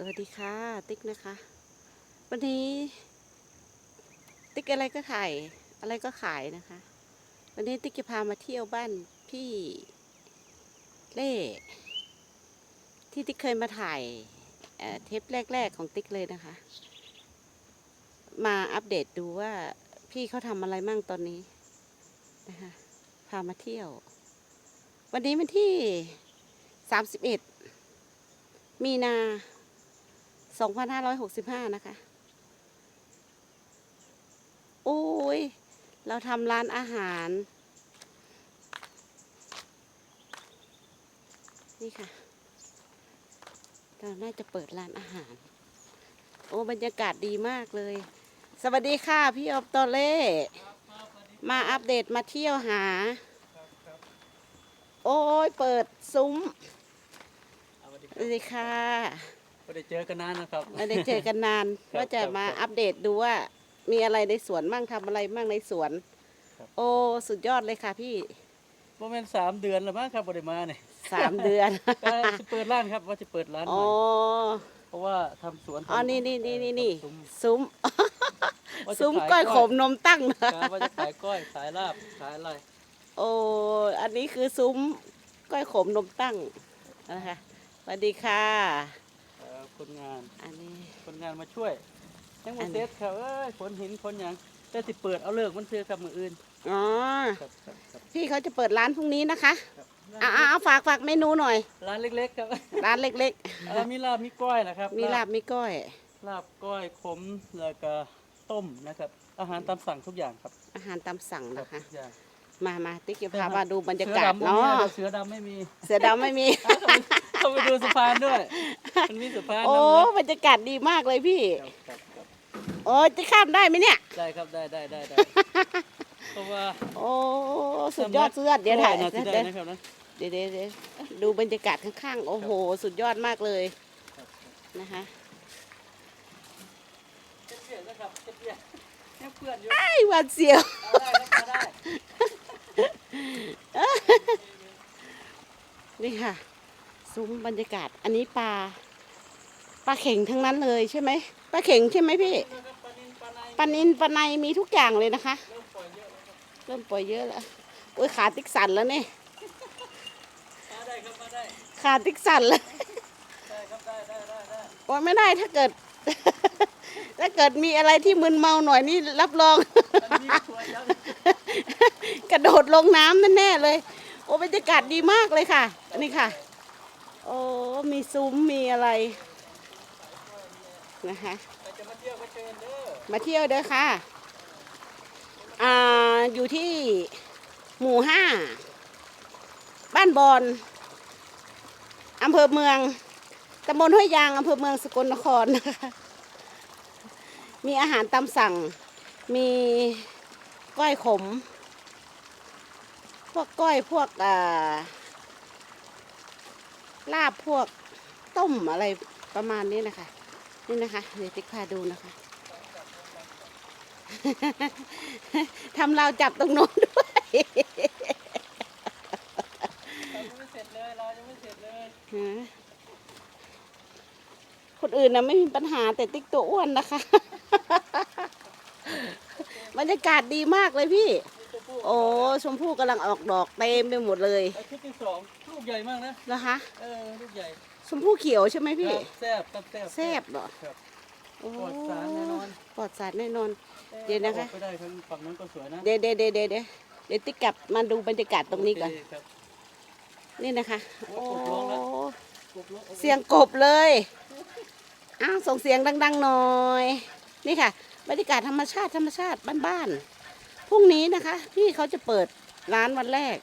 สวัสดีค่ะ ติ๊กนะคะ วันนี้ ติ๊กอะไรก็ถ่ายอะไรก็ขายนะคะ วันนี้ติ๊กจะพามาเที่ยวบ้านพี่เล่ ที่ติ๊กเคยมาถ่ายเเทปแรก ๆ ของติ๊กเลยนะคะ มาอัปเดตดูว่าพี่เขาทำอะไรมั่งตอนนี้นะคะพามาเที่ยว วันนี้วันที่สามสิบเอ็ดมีนา 2565 นะคะ โอ้ย เราทำร้านอาหาร นี่ค่ะ เราน่าจะเปิดร้านอาหาร โอ้ บรรยากาศดีมากเลย สวัสดีค่ะ พี่ออบตเล่ มาอัปเดตมาเที่ยวหา โอ้ย เปิดซุ้มสวัสดีค่ะ ไม่ได้เจอกันนานนะครับ ไม่ได้เจอกันนาน ครับว่าจะครับมาครับอัปเดตดูว่า มีอะไรในสวนมั่งทำอะไรมั่งในสวน ครับ โอ้สุดยอดเลยค่ะพี่โมเมนสามเดือนแล้วมั้งครับบริมาเนี่ยสามเดือนก็จะเปิดร้านครับว่าจะเปิดร้านใหอ๋อม่เพราะว่าทำสวนอ๋อทำนี่นี่นี่นี่นี่ทำซุ้มซุ้มว่าจะซุ้มขายก้อยกล้วยขมนมตั้งครับว่าจะขายก้อยขายลาบขายอะไรโอ้ อันนี้คือซุ้มก้อยขมนมตั้งนะคะสวัสดีค่ะเอ่อ คนงาน อันนี้ คนงานมาช่วยยังอัมานนี้เซ็ตครับเอ้ยฝนหินคนหยังแต่สิเปิดเอาเลิกมันเชื่อครับมืออื่นอ๋อ ครับครับครับพี่เขาจะเปิดร้านพรุ่งนี้นะคะครับอ่าเอาฝากฝากเมนูหน่อย ร้านเล็ก ๆ ครับร้านเล็กเอ่อมีลาบมีก้อยนะครับๆ มีลาบมีก้อย ลาบก้อยขมแล้วก็ต้มนะครับ อาหารตามสั่งทุกอย่างครับอาหารตามสั่งครับนะคะ ทุกอย่างมามาติ๊กจะพามาดูบรรยากาศเสือดำบ่มีเนาะนะครับเสือดำไม่มีเสือดำไม่มี เข้าไปดูสะพานด้วย มันมีสะพานโอ้ด้วยนะบรรยากาศดีมากเลยพี่ครับครับครับโอ้ยจะข้ามได้ไหมเนี่ย ได้ครับได้ได้ได้ได้เพราะว่าโอ้สุดยอดสุดยอดเดี๋ยวถ่ายนะเดี๋ที่ยวได้เดี๋ยวนะครับนะเดี๋ยวเดี๋ยวเดี๋ยวดูบรรยากาศข้างๆ โอ้โห สุดยอดมากเลยครับนะคะเจ็บเปียกนะครับเจ็บเปียกเนี่ยเพื่อนอยู่ไอ้หวาดเสียวเอาได้ครับเอาได้นี่ค่ะ ซุ้มบรรยากาศ อันนี้ปลา ปลาเข่งทั้งนั้นเลยใช่ไหมปลาเข่งใช่ไหมพี่นะครับปลานินปลาในปลานินปลาในมีทุกอย่างเลยนะคะ เริ่มปล่อยเยอะแล้วครับเริ่มปล่อยเยอะแล้วโอ้ยขาติ๊กสั่นแล้วเนี่ยมาได้ครับมาได้ขาติ๊กสั่นแล้วได้ครับได้ได้ได้ได้โอ้ยไม่ได้ถ้าเกิด ถ้าเกิดมีอะไรที่มึนเมาหน่อยนี่รับรองอันนี้สวยจังกระโดดลงน้ำแน่ๆเลย โอ้บรรยากาศดีมากเลยค่ะอันนี้ค่ะ โอ้มีซุ้มมีอะไร นะคะใครจะมาเที่ยวก็เชิญเด้อมาเที่ยวเด้อค่ะอ่าอยู่ที่หมู่ห้าบ้านบอนอำเภอเมืองตำบลห้วยยางอำเภอเมืองสกลนครนะคะมีอาหารตามสั่ง มีก้อยขม พวกก้อยพวกอ่าลาบพวกต้มอะไรประมาณนี้นะคะ นี่นะคะเดี๋ยวติ๊กพาดูนะคะทำเราวจับตรงโน้นด้วยเรายังไม่เสร็จเลยเรายังไม่เสร็จเลยฮะคนอื่นนะไม่มีปัญหาแต่ติ๊กตัวอ้วนนะคะบรรยากาศดีมากเลยพี่นี่ตัวผู้โอ้ชมพู่กำลังออกดอกเต็มไปหมดเลยไอ้ชุดที่สองลูกใหญ่มากนะนะคะเออลูกใหญ่ ชมพู่เขียวใช่ไหมพี่ครับแซ่บครับแซ่บแซ่บเหรอครับ โอ้ปลอดสารแน่นอน ปลอดสารแน่นอน เดี๋ยวนะคะ ออกไปได้ทางฝั่งนั้นก็สวยนะเดี๋ยวเดี๋ยวเดี๋ยวเดี๋ยวเดี๋ยวเดี๋ยวติ๊กกลับมาดูบรรยากาศตรงนี้ก่อน โเคครับ นี่นะคะ โอ้ โอ้กบร้องแล้วกบร้องเสียงกบเลย อ้าวส่งเสียงดัง ๆ หน่อย นี่ค่ะ บรรยากาศธรรมชาติธรรมชาติบ้านๆ พรุ่งนี้นะคะ พี่เขาจะเปิดร้านวันแรก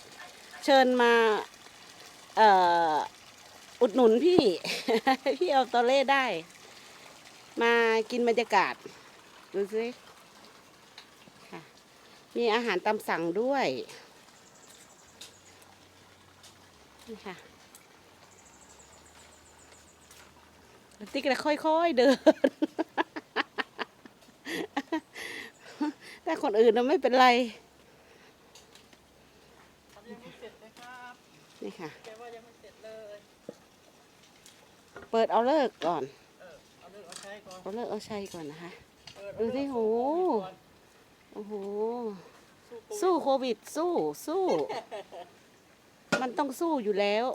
เชิญมา เอ่อ อุดหนุนพี่ พี่เอาตอเล่ได้ มากินบรรยากาศ ดูสิค่ะ มีอาหารตามสั่งด้วย นี่ค่ะติ๊กก็ค่อยๆเดิน แต่คนอื่นน่ะไม่เป็นไร นี่ค่ะ เสร็จเลยเปิดเอาเลิกก่อน เออก่อนเอาเลิกเอาชัยก่อนนะคะเปิดดูสิเาโหก่อนโอ้โหสู้สู้โควิดสู้สู้ มันต้องสู้อยู่แล้ว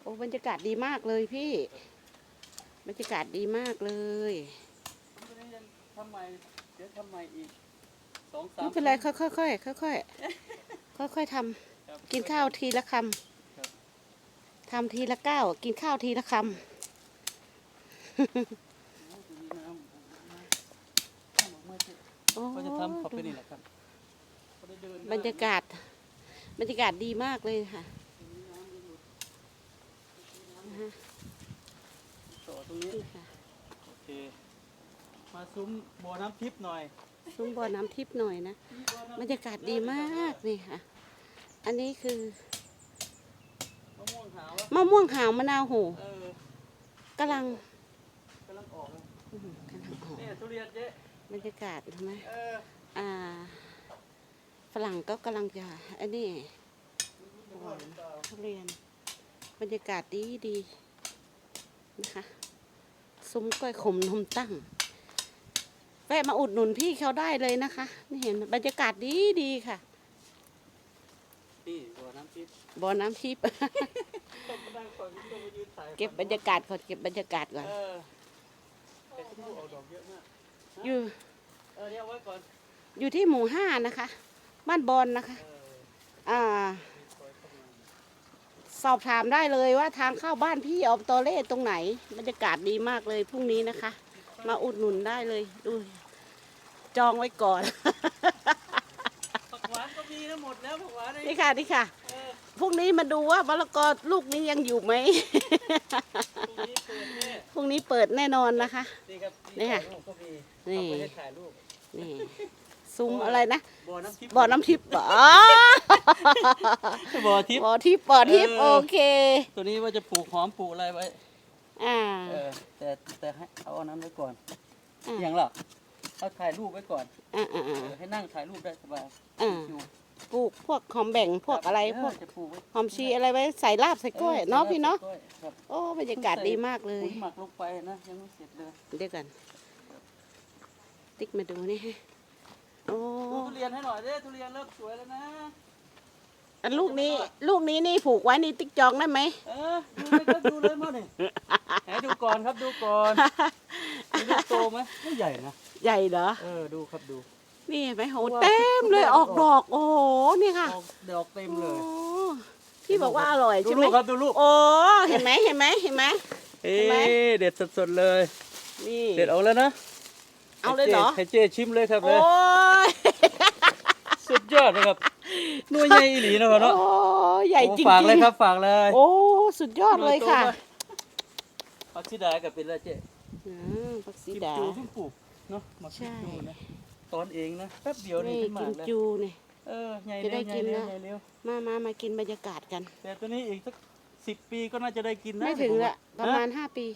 โอ้บรรยากาศดีมากเลยพี่ บรรยากาศดีมากเลยตรงนี้ยังทำใหม่เดี๋ยวทำใหม่อีกสองสามไม่เป็นไรค่อยๆค่อยๆค่อยๆค่อยๆทครับำกินข้าวทีละคครับำ ทำทีละก้าวกินข้าวทีละคโอ้ตรงนี้น้ำน้ำออกมาสิำโอ้ก็จะทำเขาไปนี่แหละครับเขาได้เดินได้บรรยากาศ บรรยากาศดีมากเลยค่ะต่อตรงนี้นี่ค่ะโอเค มาซุ้มบ่อน้ำทิพย์หน่อย ซุ้มบ่อน้ำทิพย์หน่อยนะ บรรยากาศดีมากนี่ค่ะ อันนี้คือ มะม่วงหาวะ มะม่วงหาวมะนาวโหเออกำลังกำลังออกเลยอื้อหือกำลังออกเนี่ยทุเรียนเจ๊บรรยากาศใช่ไหมเอออ่า ฝรั่งก็กำลังจะอันนี้ดูว่าเห็นเปล่าทุเรียน บรรยากาศดีดีนะคะซุ้มกล้วยขมนมตั้ง แวะมาอุดหนุนพี่เขาได้เลยนะคะ นี่เห็นบรรยากาศดีดีค่ะ นี่บ่อน้ำทิพย์บ่อน้ำทิพย์ ต้องมานั่งฟังต้องมายืนถ่ายเก็บบรรยากาศก่อนเก็บบรรยากาศก่อนเออแต่ชมพู่ออกดอกเยอะมากอยู่เออเดี๋ยวเอาไว้ก่อนอยู่ที่หมู่ห้านะคะ บ้านบอลนะคะ เอออ่า มีซอยเข้ามาสอบถามได้เลยว่าทางเข้าบ้านพี่อบตอเล่ตรงไหน บรรยากาศดีมากเลยพรุ่งนี้นะคะ มาอุดหนุนได้เลยดู จองไว้ก่อนผักหวานก็มีนะหมดแล้วผักหวานนี่ค่ะนี่ค่ะเออพรุ่งนี้มาดูว่ามะละกอลูกนี้ยังอยู่ไหม ตรงนี้เปิดแน่พรุ่งนี้เปิดแน่นอนนะคะ นี่ครับนี่ค่ะถ่ายรูปก็มีนี่ เอาไปให้ถ่ายรูปนี่ซุ้มอะไรนะบ่อน้ำทิพย์บ่อน้ำทิพย์อ๋อบ่อทิพย์ บ่อทิพย์บ่อทิพย์เอโออ เค ตัวนี้ว่าจะปลูกหอมปลูกอะไรไว้ อ่า เออ แต่แต่ให้เอาอันนั้นไว้ก่อนอ่าอย่างหรอเอาถ่ายรูปไว้ก่อนอ่าอ่าเออ่าอให้นั่งถ่ายรูปได้สบายอ่าชิว ปลูกพวกหอมแบ่งๆพวกอะไรเพวกจะปลูกไว้หอมชีอะไรไว้ใส่ลาบใส่กล้วยเนาะพี่เนาะกล้วยครับโอ้บรรยากาศดีมากเลยปุ๋ยหมักลงไปนะยังไม่เสร็จเลยเดี๋ยวกันติ๊กมาดูนี่ฮะโอ้ดูทุเรียนให้หน่อยเด้ทุเรียนเริ่มสวยแล้วนะ อันลูกนี้ ลูกนี้นี่ผูกไว้นี่ติ๊กจองได้ไหม เออดูเลยครับดูเลยมาเนี่ยให้ดูก่อนครับดูก่อนมีลูกโตไหมไม่ใหญ่นะ ใหญ่เหรอ เออดูครับดู นี่เห็นไหมโหว่าเต็มเลยทุเรียนออกดอกโอ้โหนี่ค่ะออกดอกเต็มเลยโอ้พี่บอกว่าอร่อยดูใช่ไหมลูกครับดูลูก โอ้เห็นไหมเห็นไหมเห็นไหม เอ๊เห็นไหมเด็ดสดๆเลย นี่เด็ดออกแล้วนะเอาเลยเหรอให้เจ๊ชิมเลยครับเลโอ้ยยสุดยอดนะครับหน่วยใหญ่อีหลีนะครับเนาะโอ้ใหญ่จริงฝากๆเลยครับฝากเลยโอ้สุดยอดเลยค่ะผักชีดากับเป็นอะไรเจ๊อืมผักสีกิมดาจูเพิ่งปลูกเนาะมาใช่กิมจูนะ ตอนเองนะแป๊บเดียวนี่นี่ขึ้นมากิมแล้วจูนี่เออใหญ่จะได้เร็วใหญ่กินเร็วนะใหญ่เร็วมามามากินบรรยากาศกัน แต่ตัวนี้อีกสักสิบปีก็น่าจะได้กินนะไม่ถึงละประมาณฮห้าปี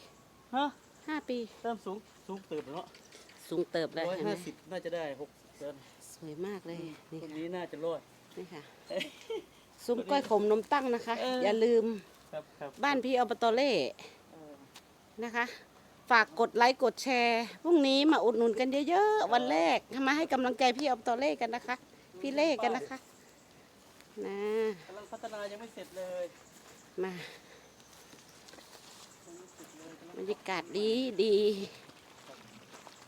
ฮะห้าปีเริ่มสูงสูงเติบแล้วเนาะสูงเติบแล้วร้อยเห็นไหมห้าสิบน่าจะได้หกเดือนสวยมากเลยนี่คนค่ะนี้น่าจะรอดนี่ค่ะซุ้มก้อยขมนมตั้งนะคะเออออย่าลืมครับครับบ้านพี่อบตเล่เออนะคะ ฝากกดไลค์กดแชร์พรุ่งนี้มาอุดหนุนกันเยอะๆวันแรกมาให้กำลังใจพี่อบตเล่กันนะคะ พี่เล่กันนะคะนะกำลังพัฒนายังไม่เสร็จเลยมายังไม่เสร็จเลยกำลังบรรยากาศดีดี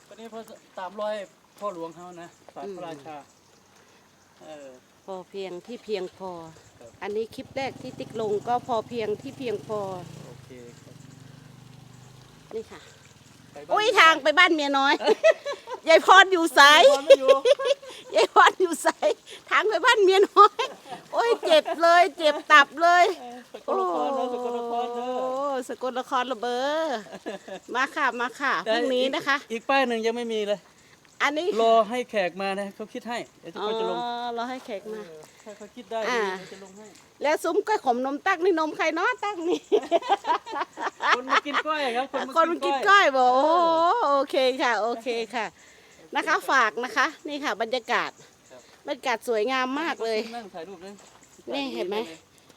ตอนนี้พอตามรอยพ่อหลวงเขานะศาสตร์พระราชาเออพอเพียงที่เพียงพอครับอันนี้คลิปแรกที่ติ๊กลงก็พอเพียงที่เพียงพอโอเคครับ นี่ค่ะไปบ้นอุ้ยทางไปบ้านเมียน้อย ยายพรอยู่ไสายนอนไม่อยู่ยายพรอยู่ไสายทางไปบ้านเมียน้อย โอ้ยเจ็บเลย เจ็บตับเลยเออสกลนครนะสกลนครเด้อ โอ้สกลนครระเบอมาค่ะ มาค่ะพแต่รุ่งนี้อีกนะคะ อีกป้ายหนึ่งยังไม่มีเลย อันนี้รอให้แขกมานะเขาคิดให้เดี๋ยวจะอ๋อก็จะลงเราให้แขกมาเออถ้าเขาคิดได้อ่า เดี๋ยวจะลงให้แล้วซุ้มก้อยขมนมตั้งนี่นมใครเนาะตั้งนี่คนมากินกล้อยครับคนมันกินก้อยบอกโอ้โหโอเคค่ะ โอเคค่ะ นะคะฝากนะคะ นี่ค่ะ บรรยากาศบรรยากาศสวยงามมากเลย นั่งถ่ายรูปเลยนี่เห็นไหม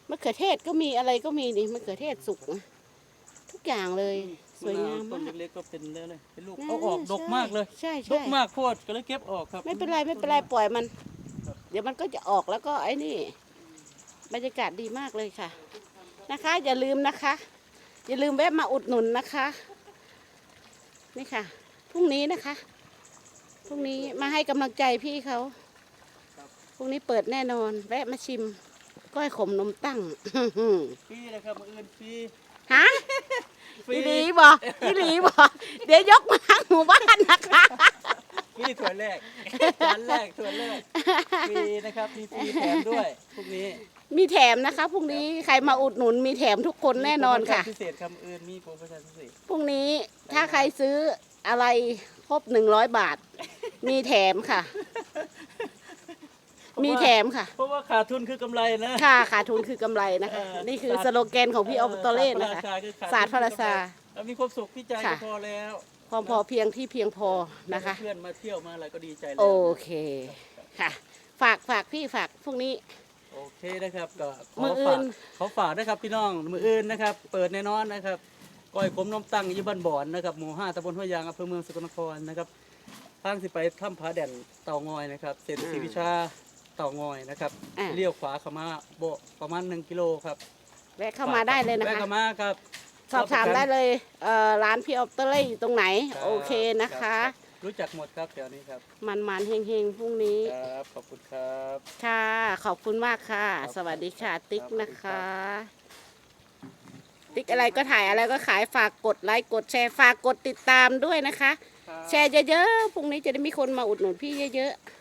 มะเขือเทศก็มีอะไรก็มีนี่มะเขือเทศสุกนะทุกอย่างเลย สวยงามต้นมากเล็กๆก็เป็นแล้วเลยเป็นลูกนั่นเอาออกดกใช่มากเลยใช่ดใช่กมากโคตรก็เลยเก็บออกครับไม่เป็นไรไม่เป็นไรปล่อยมัน เดี๋ยวมันก็จะออกแล้วก็ไอ้นี่ บรรยากาศดีมากเลยค่ะ นะคะ อย่าลืมนะคะ อย่าลืมแวะมาอุดหนุนนะคะ นี่ค่ะพรุ่งนี้นะคะพรุ่งนี้มาให้กำลังใจพี่เขาพรุ่งนี้เปิดแน่นอน แวะมาชิม ก้อยขมนมตั้ง ฟรีเลยครับมืออื่นฟรีฮะ ฟรีอีหลีบออีหลีบอเดี๋ยวยกมาทั้งหมู่บ้านนะคะ ฟรีถั่วแรกจานแรกถั่วแรกฟรีนะครับมีฟรีแถมด้วยพวกนี้มีแถมนะคะพรุ่งนี้ใครมาอุดหนุนมีแถมทุกคนแน่นอนค่ะ มีโปรโมชั่พิเศษครับมืออื่นมีโปรโมชั่นพิเศษพรุ่งนี้ถ้าใครซื้ออะไรครบหนึ่งร้อยบาท มีแถมค่ะ มีแถมค่ะ เพราะว่าขาดทุนคือกำไรนะ ค่าขาดทุนคือกำไรนะคะ เออ นี่คือสโลแกนของพี่ออปโตเล่นะคะ ศาสตร์พระราชา แล้วมีความสุขที่ใจก็ค่ะ พอแล้วความพอเพียงที่เพียงพอนะคะ เพื่อนมาเที่ยวมาอะไรก็ดีใจแล้วโอเคค่ะ ฝากฝากพี่ฝากพรุ่งนี้ โอเคนะครับก็ขมื้อออื่ฝากน ขอฝากนะครับพี่น้องมืออื่นนะครับ เปิดแน่นอนนะครับก้อยขมนมตั้งอยี่บ้านบ่อนนะครับหมู่ห้าตำบลห้วยยางอำเภอเมืองสกลนครนะครับทางสิไปถ้ำผาแด่นเต่างอยนะครับเศรษฐศรีวิชา เต่างอยนะครับอ่า เลี้ยวขวาเข้ามาโบะประมาณหนึ่งกิโลครับแวะเข้ามาได้เลยนะแวะคะเข้ามาครับ สอบถามได้เลยเอ่อร้านพี่ออปโตเล่อยู่ตรงไหน รับโอเคนะคะรับรู้จักหมดครับแถวนี้ครับ มันมันๆเฮงเฮงๆพรุ่งนี้ ครับ ขอบคุณครับ ค่ะ ขอบคุณมากค่ะ ครับสวัสดีค่ะ ติ๊กครับ นะคะสวัสดีติ๊กอะไรก็ถ่ายอะไรก็ขายฝากกดไลค์กดแชร์ฝากกดติดตามด้วยนะคะครับแชร์เยอะๆพรุ่งนี้จะได้มีคนมาอุดหนุนพี่เยอะๆ